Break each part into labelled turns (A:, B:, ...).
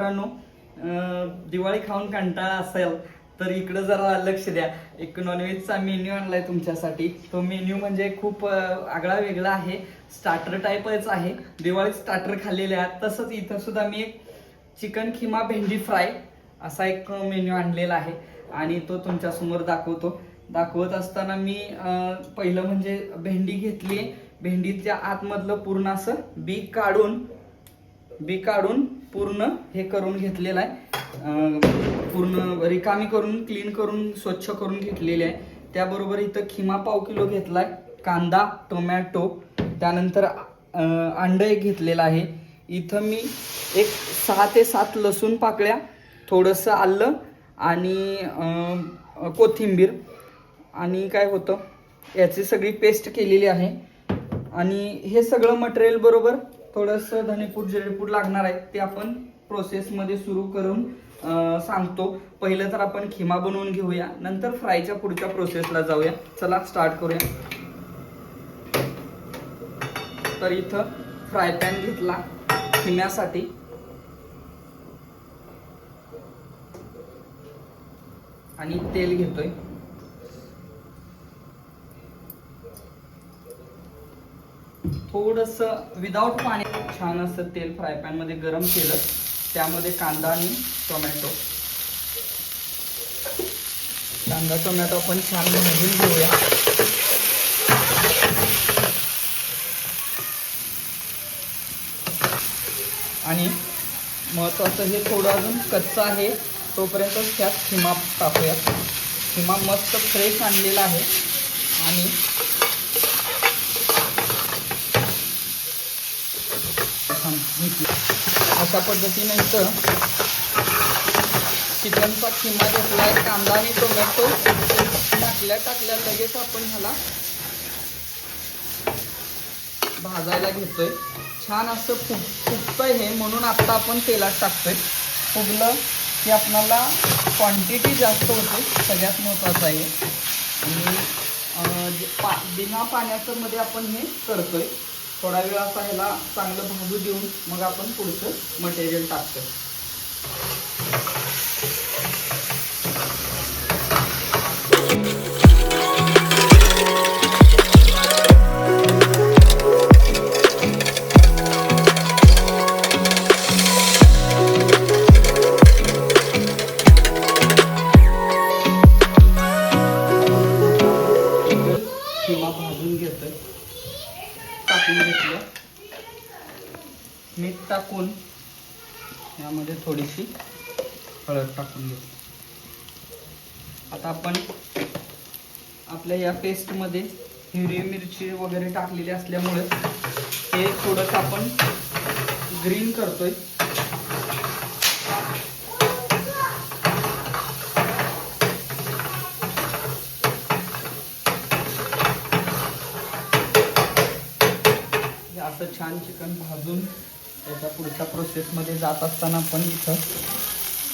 A: मित्रांनो दिवाळी खाऊन कंटाळा असेल तर इकडं जरा लक्ष द्या. एक नॉनव्हेजचा मेन्यू आणलाय तुमच्यासाठी. तो मेन्यू म्हणजे खूप आगळा वेगळा आहे. स्टार्टर टाईपच आहे. दिवाळीत स्टार्टर खाल्लेले आहेत. तसंच इथं सुद्धा मी एक चिकन खिमा भेंडी फ्राय असा एक मेन्यू आणलेला आहे. आणि तो तुमच्यासमोर दाखवतो. दाखवत असताना मी पहिलं म्हणजे भेंडी घेतली. भेंडीच्या आतमधलं पूर्ण असं बी काढून बी काढून पूर्ण हे करून घेतलेलं आहे. पूर्ण रिकामी करून क्लीन करून स्वच्छ करून घेतलेली आहे. त्याबरोबर इथं खिमा पाव किलो घेतलाय कांदा टोमॅटो त्यानंतर अंडं अंड एक घेतलेलं आहे. इथं मी एक सहा ते सात लसूण पाकळ्या थोडंसं आलं आणि कोथिंबीर आणि काय होतं याची सगळी पेस्ट केलेली आहे. आणि हे सगळं मटेरियल बरोबर थोडंसं धनेपूड जिरेपूड लागणार आहे ते आपण प्रोसेसमध्ये सुरू करून सांगतो. पहिलं तर आपण खिमा बनवून घेऊया. नंतर फ्रायच्या पुढच्या प्रोसेसला जाऊया. चला स्टार्ट करूया. तर इथं फ्राय पॅन घेतला खिम्यासाठी. आणि तेल घेतोय. थोडस विदाऊट पाणी छान असं तेल फ्रायमध्ये गरम केलं. त्यामध्ये कांदा आणि टोमॅटो कांदा टोमॅटो आपण छान भाजून घेऊया. आणि महत्वाचं हे थोडं अजून कच्चं आहे तोपर्यंत त्यात खिमा टाकूया. खिमा मस्त फ्रेश आणलेला आहे. आणि थांब, घेतली. अशा पद्धतीने इथं चिकनचा किमा घेतला आहे कांदा आणि टोमॅटो. टाकल्या टाकल्या लगेच आपण ह्याला भाजायला घेतोय. छान असं फुग फुगतंय हे म्हणून आता आपण तेलात टाकतोय. फुगलं की आपणाला क्वांटिटी जास्त होते सगळ्यात महत्त्वाचं आहे. आणि पा बिना पाण्याचं मध्ये आपण हे करतोय. थोडा वेळ असा ह्याला चांगलं भाजू देऊन मग आपण पुढचं मटेरियल टाकतो टाकून यामध्ये थोडीशी हळद टाकून घेऊ. आता आपण आपल्या या पेस्टमध्ये हिरवी मिरची वगैरे टाकलेली असल्यामुळे हे थोडंसं आपण ग्रीन करतोय. असं छान चिकन भाजून त्याच्या पुढच्या प्रोसेसमध्ये जात असताना पण इथं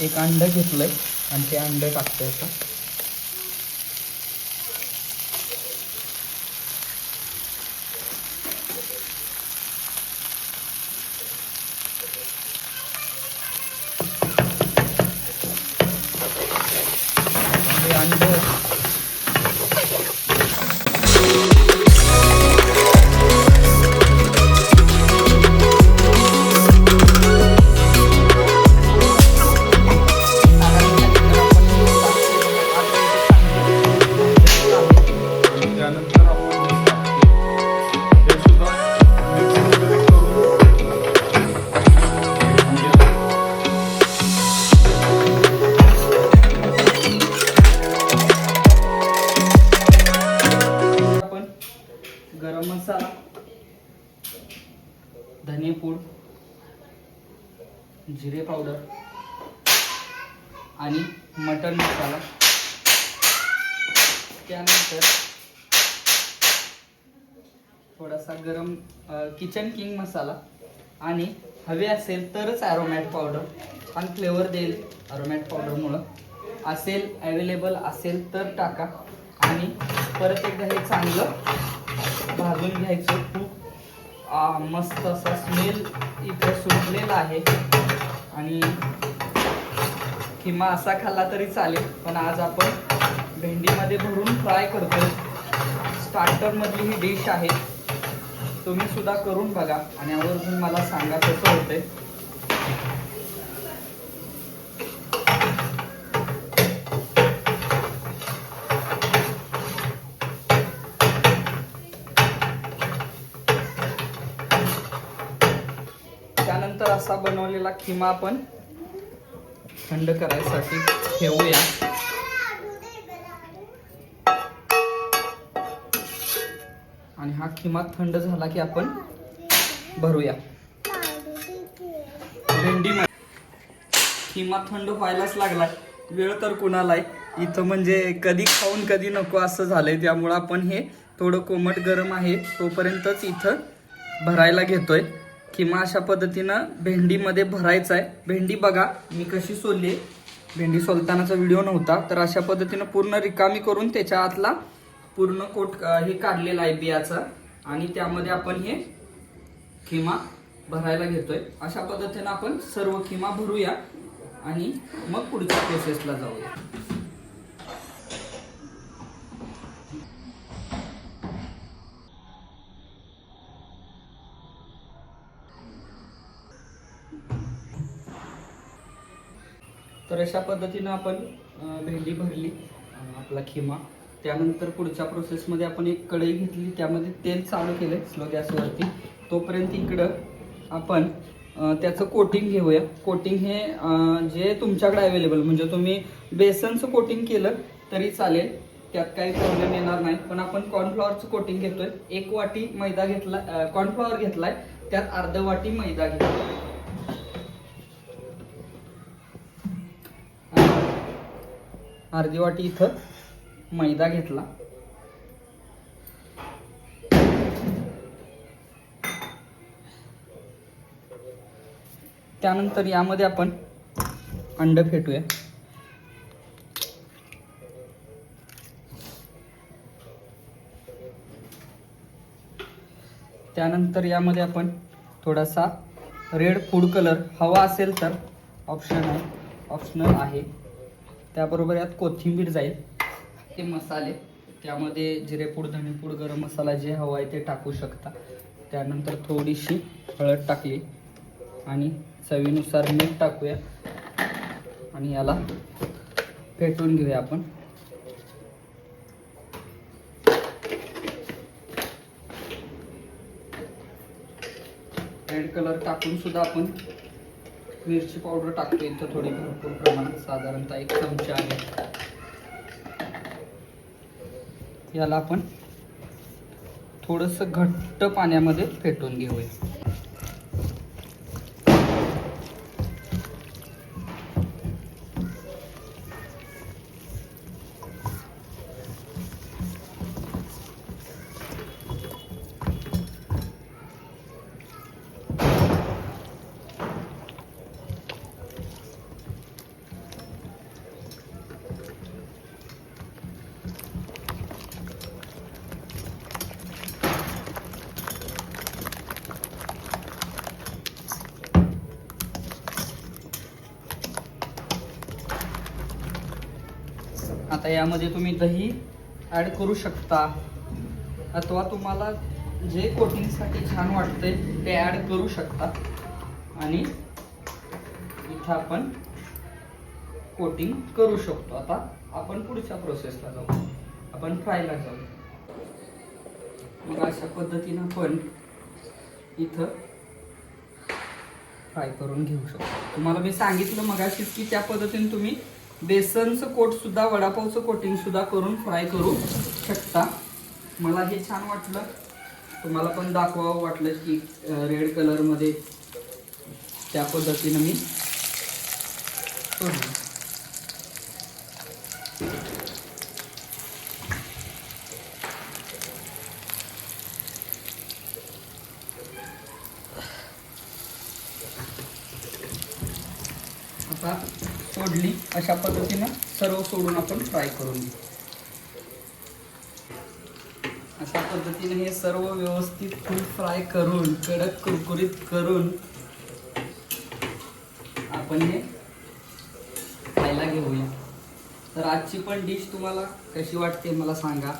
A: एक अंडे घेतलं आहे आणि ते अंडे टाकतं आहे आता. पावडर आणि मटन मसाला. त्यानंतर थोडासा गरम किचन किंग मसाला आणि हवे असेल तरच ॲरोमॅट पावडर छान फ्लेवर देईल ॲरोमॅट पावडरमुळं असेल अवेलेबल असेल तर टाका. आणि परत एकदा हे चांगलं भाजून घ्यायचं. खूप मस्त असा स्मेल इथं सुटलेला आहे. आणि किंवा असा खाल्ला तरी चालेल पण आज आपण भेंडीमध्ये भरून फ्राय करतो स्टार्टरमधली ही डिश आहे. तुम्ही सुद्धा करून बघा आणि आवर्जून मला सांगा कसं होतंय त्यानंतर असा बनवलेला खिमा आपण थंड करायसाठी ठेवूया. आणि हा खिमा थंड झाला की आपण भरूया. भेंडी किमा थंड व्हायलाच लागला. वेळ तर कुणालाय इथं म्हणजे कधी खाऊन कधी नको असं झालंय. त्यामुळं आपण हे थोडं कोमट गरम आहे तोपर्यंतच इथं भरायला घेतोय. किंवा अशा पद्धतीनं भेंडीमध्ये भरायचं आहे भेंडी बघा मी कशी सोलली. भेंडी सोलतानाचा व्हिडिओ नव्हता तर अशा पद्धतीनं पूर्ण रिकामी करून त्याच्या आतला पूर्ण कोट हे काढलेला आहे बियाचा. आणि त्यामध्ये आपण हे खिमा भरायला घेतोय. अशा पद्धतीनं आपण सर्व खिमा भरूया. आणि मग पुढच्या प्रोसेसला जाऊया. तर अशा पद्धतीनं आपण भेंडी भरली आपला खिमा. त्यानंतर पुढच्या प्रोसेसमध्ये आपण एक कढई घेतली त्यामध्ये तेल चालू केलं स्लो गॅसवरती. तोपर्यंत इकडं आपण त्याचं कोटिंग घेऊया. कोटिंग हे जे तुमच्याकडे अवेलेबल म्हणजे तुम्ही बेसनचं कोटिंग केलं तरी चालेल. त्यात काही प्रॉब्लेम येणार नाही. पण आपण कॉर्नफ्लॉवरचं कोटिंग घेतोय. एक वाटी मैदा घेतला कॉर्नफ्लॉवर घेतलाय. त्यात अर्ध वाटी मैदा घेतला अर्धी वाटी इथं मैदा घेतला. त्यानंतर यामध्ये आपण अंड फेटूया. त्यानंतर यामध्ये आपण थोडासा रेड फूड कलर हवा असेल तर ऑप्शन आहे ऑप्शनल आहे. त्याबरोबर यात कोथिंबीर जाईल. ते मसाले. त्यामध्ये जिरेपूड धणेपूड गरम मसाला जे हवा आहे ते टाकू शकता. त्यानंतर थोडीशी हळद टाकली. आणि चवीनुसार मीठ टाकूया. आणि याला पेटवून घेऊया आपण. रेड कलर टाकून सुद्धा आपण मिरची पावडर टाकते इथं थोडी भरपूर प्रमाणात साधारणतः एक चमचा आहे. याला आपण थोडंसं घट्ट पाण्यामध्ये फेटून घेऊया. आता यामध्ये तुम्ही दही ॲड करू शकता. अथवा तुम्हाला जे कोटिंगसाठी छान वाटते ते ॲड करू शकता. आणि इथं आपण कोटिंग करू शकतो. आता आपण पुढच्या प्रोसेसला जाऊ. आपण फ्रायला जाऊ. मग अशा पद्धतीनं आपण इथं फ्राय करून घेऊ शकतो. तुम्हाला मी सांगितलं मगाशीच की त्या पद्धतीने तुम्ही बेसनचं कोट सुद्धा वडापावचं कोटिंग सुद्धा करून फ्राय करू शकता. मला हे छान वाटलं. तुम्हाला पण दाखवावं वाटलं की रेड कलरमध्ये त्या पद्धतीनं मी अशा पद्धतीनं सर्व सोडून आपण फ्राय करून घेऊ. अशा पद्धतीने हे सर्व व्यवस्थित फुल फ्राय करून कडक कुरकुरीत करून आपण हे खायला घेऊया. तर आजची पण डिश तुम्हाला कशी वाटते मला सांगा.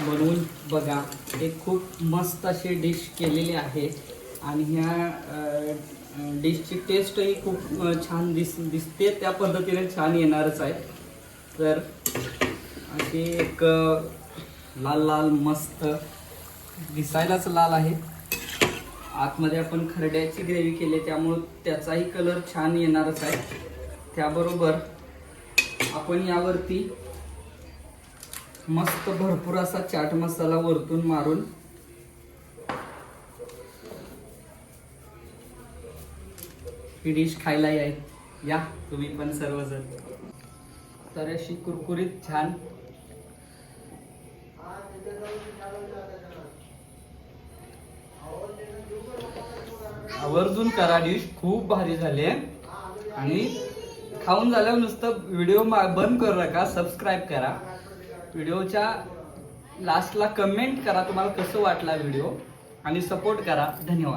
A: बनवून बघा. एक खूप मस्त अशी डिश केलेली आहे. आणि ह्या डिशची टेस्टही खूप छान दिस दिसते. त्या पद्धतीने छान येणारच आहे. तर अशी एक लाल लाल मस्त दिसायलाच लाल आहे. आतमध्ये आपण खरड्याची ग्रेव्ही केली त्यामुळं त्याचाही कलर छान येणारच आहे. त्याबरोबर आपण यावरती मस्त भरपूर असा चाट मसाला वरतून मारून ही डिश खायला याय या तुम्ही पण सर्वजण. तर अशी कुरकुरीत छान. आवर्जून करा डिश खूप भारी झाली आहे. आणि खाऊन झाल्यावर नुसतं व्हिडिओ बंद करू नका सबस्क्राईब करा. व्हिडिओच्या लास्टला कमेंट करा तुम्हाला कसं वाटला व्हिडिओ. आणि सपोर्ट करा. धन्यवाद.